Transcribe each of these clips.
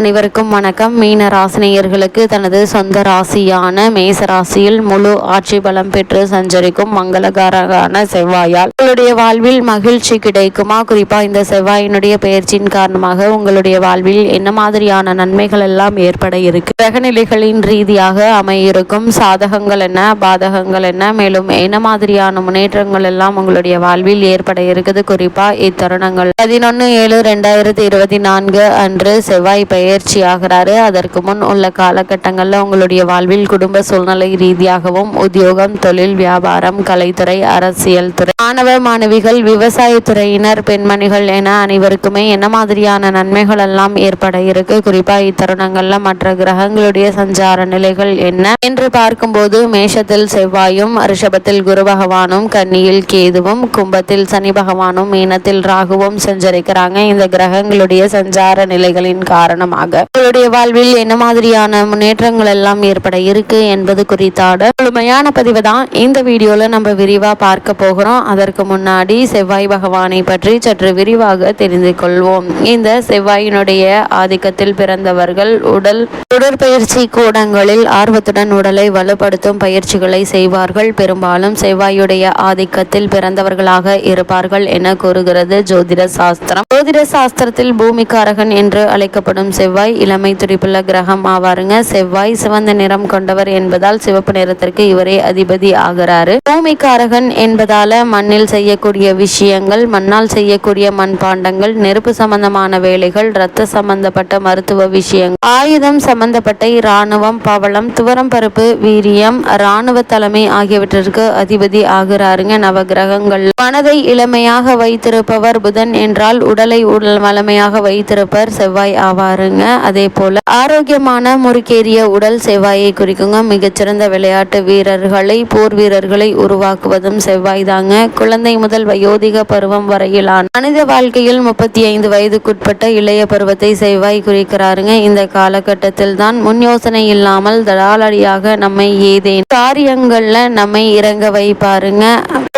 அனைவருக்கும் வணக்கம். மீன ராசினியர்களுக்கு தனது சொந்த ராசியான மேச ராசியில் முழு ஆட்சி பலம் பெற்று சஞ்சரிக்கும் மங்களகாரகான செவ்வாயால் உங்களுடைய வாழ்வில் மகிழ்ச்சி கிடைக்குமா? குறிப்பா இந்த செவ்வாயினுடைய பயிற்சியின் காரணமாக உங்களுடைய வாழ்வில் என்ன மாதிரியான நன்மைகள் எல்லாம் ஏற்பட இருக்கு? கிரகநிலைகளின் ரீதியாக அமையிருக்கும் சாதகங்கள் என்ன? பாதகங்கள் என்ன? மேலும் என்ன மாதிரியான முன்னேற்றங்கள் எல்லாம் உங்களுடைய வாழ்வில் ஏற்பட இருக்குது? குறிப்பா இத்தருணங்கள். பதினொன்னு ஏழு ரெண்டாயிரத்தி இருபத்தி நான்கு அன்று செவ்வாய் பெயர் ஆகிறாரு அதற்கு முன் உள்ள காலகட்டங்களில் உங்களுடைய வாழ்வில் குடும்ப சூழ்நிலை ரீதியாகவும் உத்தியோகம் தொழில் வியாபாரம் கலைத்துறை அரசியல் துறை மாணவ மாணவிகள் விவசாயத்துறையினர் பெண்மணிகள் என அனைவருக்குமே என்ன மாதிரியான நன்மைகள் எல்லாம் ஏற்பட இருக்கு? குறிப்பா இத்தருணங்கள்ல மற்ற கிரகங்களுடைய சஞ்சார நிலைகள் என்ன? என்று பார்க்கும்போது மேஷத்தில் செவ்வாயும் ரிஷபத்தில் குரு பகவானும் கன்னியில் கேதுவும் கும்பத்தில் சனி பகவானும் மீனத்தில் ராகுவும் சஞ்சரிக்கிறாங்க. இந்த கிரகங்களுடைய சஞ்சார நிலைகளின் காரணமாக உங்களுடைய வாழ்வில் என்ன மாதிரியான முன்னேற்றங்கள் எல்லாம் ஏற்பட இருக்கு என்பது குறித்தாட முழுமையான பதிவு தான். இந்த வீடியோல நம்ம விரிவா பார்க்க போகிறோம். அதற்கு முன்னாடி செவ்வாய் பகவானை பற்றி சற்று விரிவாக தெரிந்து கொள்வோம். இந்த செவ்வாயினுடைய ஆதிக்கத்தில் பிறந்தவர்கள் உடல் உடற்பயிற்சி கூடங்களில் ஆர்வத்துடன் உடலை வலுப்படுத்தும் பயிற்சிகளை செய்வார்கள். பெரும்பாலும் செவ்வாயுடைய ஆதிக்கத்தில் பிறந்தவர்களாக இருப்பார்கள் என கூறுகிறது ஜோதிட சாஸ்திரம். ஜோதிட சாஸ்திரத்தில் பூமிக்காரகன் என்று அழைக்கப்படும் செவ்வாய் இளமை துடிப்புள்ள கிரகம் ஆவாருங்க. செவ்வாய் சிவந்த நிறம் கொண்டவர் என்பதால் சிவப்பு நிறத்திற்கு இவரே அதிபதி ஆகிறாரு. பூமிக்காரகன் என்பதால மண்ணில் செய்யக்கூடிய விஷயங்கள் மண்ணால் செய்யக்கூடிய மண்பாண்டங்கள் நெருப்பு சம்பந்தமான வேலைகள் இரத்த சம்பந்தப்பட்ட மருத்துவ விஷயங்கள் ஆயுதம் சம்பந்தப்பட்ட இராணுவம் பவளம் துவரம் பருப்பு வீரியம் இராணுவ தலைமை ஆகியவற்றிற்கு அதிபதி ஆகிறாருங்க. நவ கிரகங்கள் மனதை இளமையாக வைத்திருப்பவர் புதன் என்றால் உடலை உடல் வளமையாக வைத்திருப்பவர் செவ்வாய் ஆவாருங்க. அதே போல ஆரோக்கியமான முறுக்கேறிய உடல் செவ்வாயை குறிக்குங்க. மிகச்சிறந்த விளையாட்டு வீரர்களை போர் வீரர்களை உருவாக்குவதும் செவ்வாய் தாங்க குழந்தை முதல் வயோதிக பருவம் வரையிலான மனித வாழ்க்கையில் முப்பத்தி ஐந்து வயதுக்குட்பட்ட இளைய பருவத்தை செவ்வாய் குறிக்கிறாருங்க. இந்த காலகட்டத்தில் தான் முன் யோசனை இல்லாமல் தடாலடியாக நம்மை ஏதேனும் காரியங்கள்ல நம்மை இறங்க வைப்பாருங்க.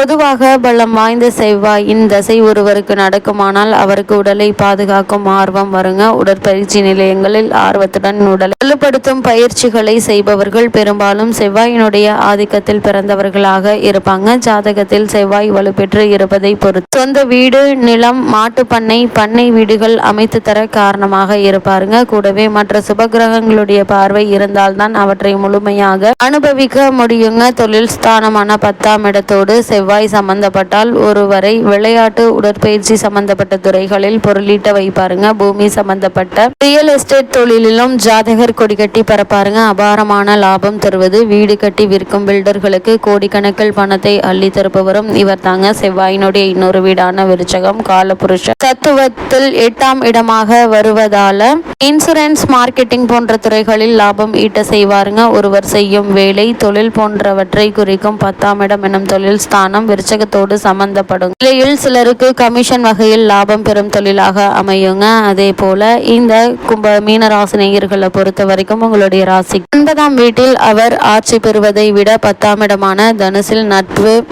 பொதுவாக பலம் வாய்ந்த செவ்வாயின் தசை ஒருவருக்கு நடக்குமானால் அவருக்கு உடலை பாதுகாக்கும் ஆர்வம் வருங்க. உடற்பயிற்சி நிலையங்களில் ஆர்வத்துடன் உடலை வலுப்படுத்தும் பயிற்சிகளை செய்பவர்கள் பெரும்பாலும் செவ்வாயினுடைய ஆதிக்கத்தில் பிறந்தவர்களாக இருப்பாங்க. ஜாதகத்தில் செவ்வாய் வலுப்பெற்று இருப்பதை பொறுத்து சொந்த வீடு நிலம் மாட்டுப்பண்ணை பண்ணை வீடுகள் அமைத்து தர காரணமாக இருப்பாருங்க. கூடவே மற்ற சுபகிரகங்களுடைய பார்வை இருந்தால்தான் அவற்றை முழுமையாக அனுபவிக்க முடியுங்க. தொழில் ஸ்தானமான பத்தாம் இடத்தோடு செவ்வாய் சம்பந்தப்பட்டால் ஒருவரை விளையாட்டு உடற்பயிற்சி சம்பந்தப்பட்ட துறைகளில் பொருளீட்ட வைப்பாருங்க. பூமி சம்பந்தப்பட்ட ரியல் எஸ்டேட் தொழிலிலும் ஜாதகர் கொடி கட்டி பரப்பாருங்க. அபாரமான லாபம் தருவது. வீடு கட்டி விற்கும் பில்டர்களுக்கு கோடிக்கணக்கில் பணத்தை அள்ளி தருப்பவரும் இவர் தாங்க செவ்வாயினுடைய இன்னொரு வீடான விருச்சகம் காலபுருஷ தத்துவத்தில் எட்டாம் இடமாக வருவதால இன்சூரன்ஸ் மார்க்கெட்டிங் போன்ற துறைகளில் லாபம் ஈட்ட செய்வாருங்க. ஒருவர் செய்யும் வேலை தொழில் போன்றவற்றை குறிக்கும் பத்தாம் இடம் எனும் தொழில் ஸ்தானம் விருச்சகத்தோடு சம்பந்தப்படும் நிலையில் சிலருக்கு கமிஷன் வகையில் லாபம் பெறும் தொழிலாக அமையுங்க. அதே போல இந்த கும்ப மீனராசினியர்களை பொறுத்த வரைக்கும் உங்களுடைய ராசி. ஒன்பதாம் வீட்டில் அவர் ஆட்சி பெறுவதை விட பத்தாம் இடமான தனுசில் நட்பு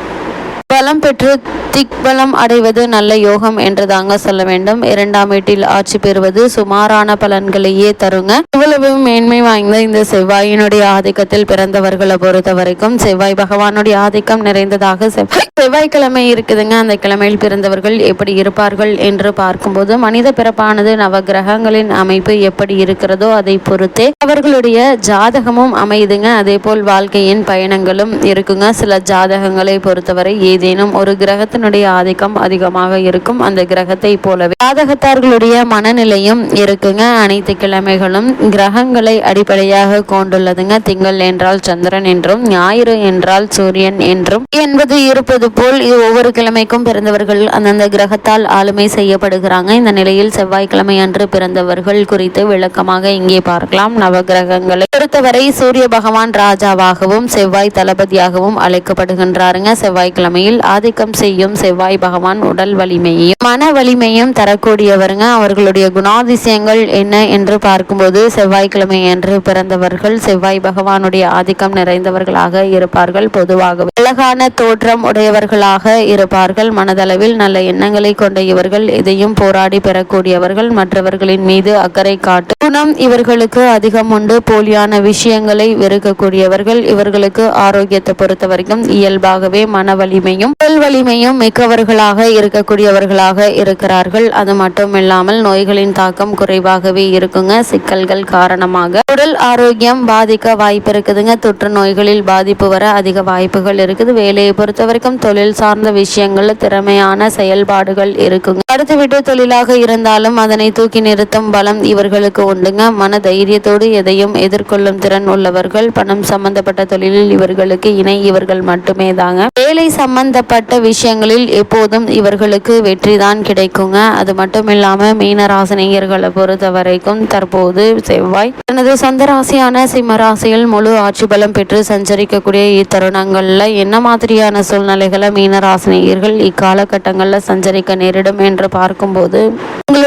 பலம் பெற்று திக்பலம் அடைவது நல்ல யோகம் என்று தாங்க சொல்ல வேண்டும். இரண்டாம் வீட்டில் ஆட்சி பெறுவது சுமாரான பலன்களையே தருங்க. இவ்வளவு மேன்மை வாய்ந்த இந்த செவ்வாயினுடைய ஆதிக்கத்தில் பிறந்தவர்களை பொறுத்த வரைக்கும் செவ்வாய் பகவானுடைய ஆதிக்கம் நிறைந்ததாக செவ்வாய் செவ்வாய்க்கிழமை இருக்குதுங்க. அந்த கிழமையில் பிறந்தவர்கள் எப்படி இருப்பார்கள் என்று பார்க்கும்போது மனித பிறப்பானது நவ கிரகங்களின் அமைப்பு எப்படி இருக்கிறதோ அதை பொறுத்தே அவர்களுடைய ஜாதகமும் அமையுதுங்க. அதே போல் வாழ்க்கையின் பயணங்களும் இருக்குங்க. சில ஜாதகங்களை பொறுத்தவரை ஏதேனும் ஒரு கிரகத்தினுடைய ஆதிக்கம் அதிகமாக இருக்கும் அந்த கிரகத்தை போலவே ஜாதகத்தார்களுடைய மனநிலையும் இருக்குங்க. அனைத்து கிழமைகளும் கிரகங்களை அடிப்படையாக கொண்டுள்ளதுங்க. திங்கள் என்றால் சந்திரன் என்றும் ஞாயிறு என்றால் சூரியன் என்றும். என்பது இருப்பது போல் இது ஒவ்வொரு கிழமைக்கும் பிறந்தவர்கள் அந்தந்த கிரகத்தால் ஆளுமை செய்யப்படுகிறாங்க. இந்த நிலையில் செவ்வாய்க்கிழமை அன்று பிறந்தவர்கள் குறித்து விளக்கமாக இங்கே பார்க்கலாம். நவகிரகங்களை பொறுத்தவரை சூரிய பகவான் ராஜாவாகவும் செவ்வாய் தளபதியாகவும் அழைக்கப்படுகின்றாருங்க. செவ்வாய்க்கிழமையில் ராசியில் ஆதிக்கம் செய்யும் செவ்வாய் பகவான் உடல் வலிமையும் மன வலிமையும் தரக்கூடியவருங்க. அவர்களுடைய குணாதிசயங்கள் என்ன என்று பார்க்கும்போது செவ்வாய்க்கிழமை என்று பிறந்தவர்கள் செவ்வாய் பகவானுடைய ஆதிக்கம் நிறைந்தவர்களாக இருப்பார்கள். பொதுவாகவே அழகான தோற்றம் உடையவர்களாக இருப்பார்கள். மனதளவில் நல்ல எண்ணங்களை கொண்ட இவர்கள் எதையும் போராடி பெறக்கூடியவர்கள் மற்றவர்களின் மீது அக்கறை காட்டு குணம் இவர்களுக்கு அதிகம் உண்டு. போலியான விஷயங்களை வெறுக்கக்கூடியவர்கள் இவர்களுக்கு ஆரோக்கியத்தை பொறுத்த வரைக்கும் இயல்பாகவே மன வலிமை வலிமையும் உடல் வலிமையும் மிக்கவர்களாக இருக்கக்கூடியவர்களாக இருக்கிறார்கள். அது மட்டும் இல்லாமல் நோய்களின் தாக்கம் குறைவாகவே இருக்குங்க. சிக்கல்கள் காரணமாக உடல் ஆரோக்கியம் பாதிக்க வாய்ப்பு இருக்குதுங்க. தொற்று நோய்களில் பாதிப்பு வர அதிக வாய்ப்புகள் இருக்குது. வேலையை பொறுத்த வரைக்கும் தொழில் சார்ந்த விஷயங்கள்ல திறமையான செயல்பாடுகள் இருக்குங்க. அடுத்து விட்டு தொழிலாக இருந்தாலும் அதனை தூக்கி நிறுத்தும் பலம் இவர்களுக்கு உண்டுங்க. மன தைரியத்தோடு எதையும் எதிர்கொள்ளும் திறன் உள்ளவர்கள் பணம் சம்பந்தப்பட்ட தொழிலில் இவர்களுக்கு இணை இவர்கள் மட்டுமே தாங்க வேலை சம்பந்தப்பட்ட விஷயங்களில் எப்போதும் இவர்களுக்கு வெற்றி தான் கிடைக்குங்க. அது மட்டும் இல்லாம மீனராசினியர்களை பொறுத்த வரைக்கும் தற்போது செவ்வாய் தனது சொந்த ராசியான சிம்மராசியில் முழு ஆட்சி பலம் பெற்று சஞ்சரிக்கக்கூடிய இத்தருணங்கள்ல என்ன மாதிரியான சூழ்நிலைகளை மீனராசினியர்கள் இக்காலகட்டங்களில் சஞ்சரிக்க நேரிடும் என்று பார்க்கும்போது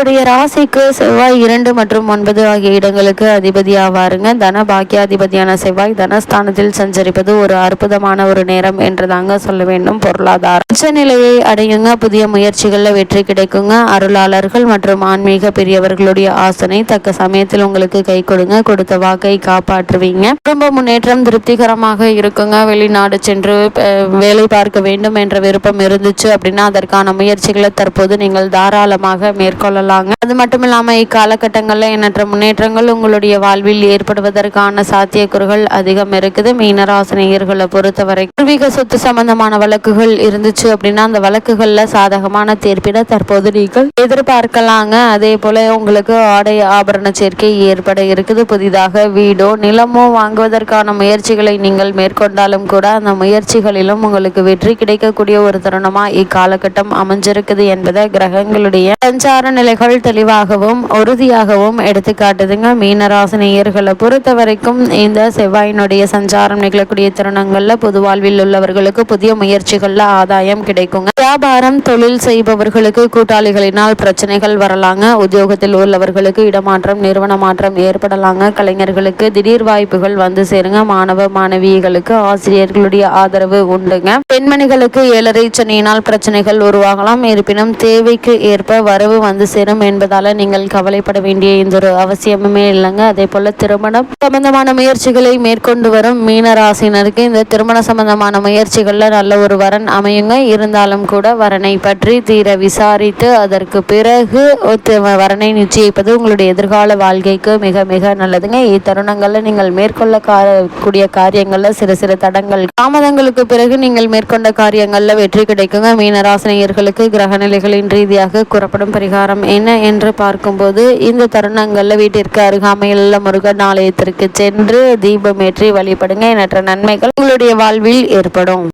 உங்களுடைய ராசிக்கு செவ்வாய் இரண்டு மற்றும் ஒன்பது ஆகிய இடங்களுக்கு அதிபதி ஆவாருங்க. தன பாக்கியாதிபதியான செவ்வாய் தனஸ்தானத்தில் சஞ்சரிப்பது ஒரு அற்புதமான ஒரு நேரம் என்று தாங்க சொல்ல வேண்டும். பொருளாதார உச்சநிலையை அடையுங்க. புதிய முயற்சிகளில் வெற்றி கிடைக்குங்க. அருளாளர்கள் மற்றும் ஆன்மீக பெரியவர்களுடைய ஆசனை தக்க சமயத்தில் உங்களுக்கு கை கொடுங்க. கொடுத்த வாக்கை காப்பாற்றுவீங்க. குடும்ப முன்னேற்றம் திருப்திகரமாக இருக்குங்க. வெளிநாடு சென்று வேலை பார்க்க வேண்டும் என்ற விருப்பம் இருந்துச்சு அப்படின்னா அதற்கான முயற்சிகளை தற்போது நீங்கள் தாராளமாக மேற்கொள்ளலாம். மேற்கொள்ளலாங்க அது மட்டும் இல்லாமல் இக்காலகட்டங்களில் எண்ணற்ற முன்னேற்றங்கள் உங்களுடைய வாழ்வில் ஏற்படுவதற்கான சாத்தியக்கூறுகள் அதிகம் இருக்குது. மீனராசினியர்களை பொறுத்தவரை பூர்வீக சொத்து சம்பந்தமான வழக்குகள் இருந்துச்சு அப்படின்னா அந்த வழக்குகளில் சாதகமான தீர்ப்பிட தற்போது நீங்கள் எதிர்பார்க்கலாங்க. அதே போல உங்களுக்கு ஆடை ஆபரண சேர்க்கை ஏற்பட இருக்குது. புதிதாக வீடோ நிலமோ வாங்குவதற்கான முயற்சிகளை நீங்கள் மேற்கொண்டாலும் கூட அந்த முயற்சிகளிலும் உங்களுக்கு வெற்றி கிடைக்கக்கூடிய ஒரு தருணமா இக்காலகட்டம் அமைஞ்சிருக்குது என்பதை கிரகங்களுடைய சஞ்சார நிலைகள் தெளிவாகவும் உறுதியாகவும் எடுத்து காட்டுதுங்க. மீனராசினியர்களை பொறுத்த வரைக்கும் இந்த செவ்வாயினுடைய சஞ்சாரம் நிகழக்கூடிய தருணங்கள்ல பொது வாழ்வில் உள்ளவர்களுக்கு புதிய முயற்சிகள்ல ஆதாயம் கிடைக்குங்க. வியாபாரம் தொழில் செய்பவர்களுக்கு கூட்டாளிகளினால் பிரச்சனைகள் வரலாங்க. உத்தியோகத்தில் உள்ளவர்களுக்கு இடமாற்றம் நிறுவன மாற்றம் ஏற்படலாங்க. கலைஞர்களுக்கு திடீர் வாய்ப்புகள் வந்து சேருங்க. மாணவ மாணவிகளுக்கு ஆசிரியர்களுடைய ஆதரவு உண்டுங்க. பெண்மணிகளுக்கு ஏழரை சனியினால் பிரச்சனைகள் உருவாகலாம். இருப்பினும் தேவைக்கு ஏற்ப வரவு வந்து சேரும். என்பதால நீங்கள் கவலைப்பட வேண்டிய இந்த ஒரு அவசியமுமே இல்லைங்க. அதே போல திருமணம் சம்பந்தமான முயற்சிகளை மேற்கொண்டு வரும் மீனராசினருக்கு இந்த திருமண சம்பந்தமான முயற்சிகள்ல நல்ல ஒரு வரன் அமையுங்க. இருந்தாலும் கூட வரனை பற்றி தீர விசாரித்து அதற்கு பிறகு வரனை நிச்சயிப்பது உங்களுடைய எதிர்கால வாழ்க்கைக்கு மிக மிக நல்லதுங்க. இத்தருணங்கள்ல நீங்கள் மேற்கொள்ள கூடிய காரியங்கள்ல சிறு சிறு தடங்கள் தாமதங்களுக்கு பிறகு நீங்கள் மேற்கொண்ட காரியங்கள்ல வெற்றி கிடைக்குங்க. மீனராசினியர்களுக்கு கிரகநிலைகளின் ரீதியாக கூறப்படும் பரிகாரம் என்ன என்று பார்க்கும்போது இந்த தருணங்களில் வீட்டிற்கு அருகாமையில் முருகன் ஆலயத்திற்கு சென்று தீபமேற்றி வழிபடுங்க. எண்ணற்ற நன்மைகள் உங்களுடைய வாழ்வில் ஏற்படும்.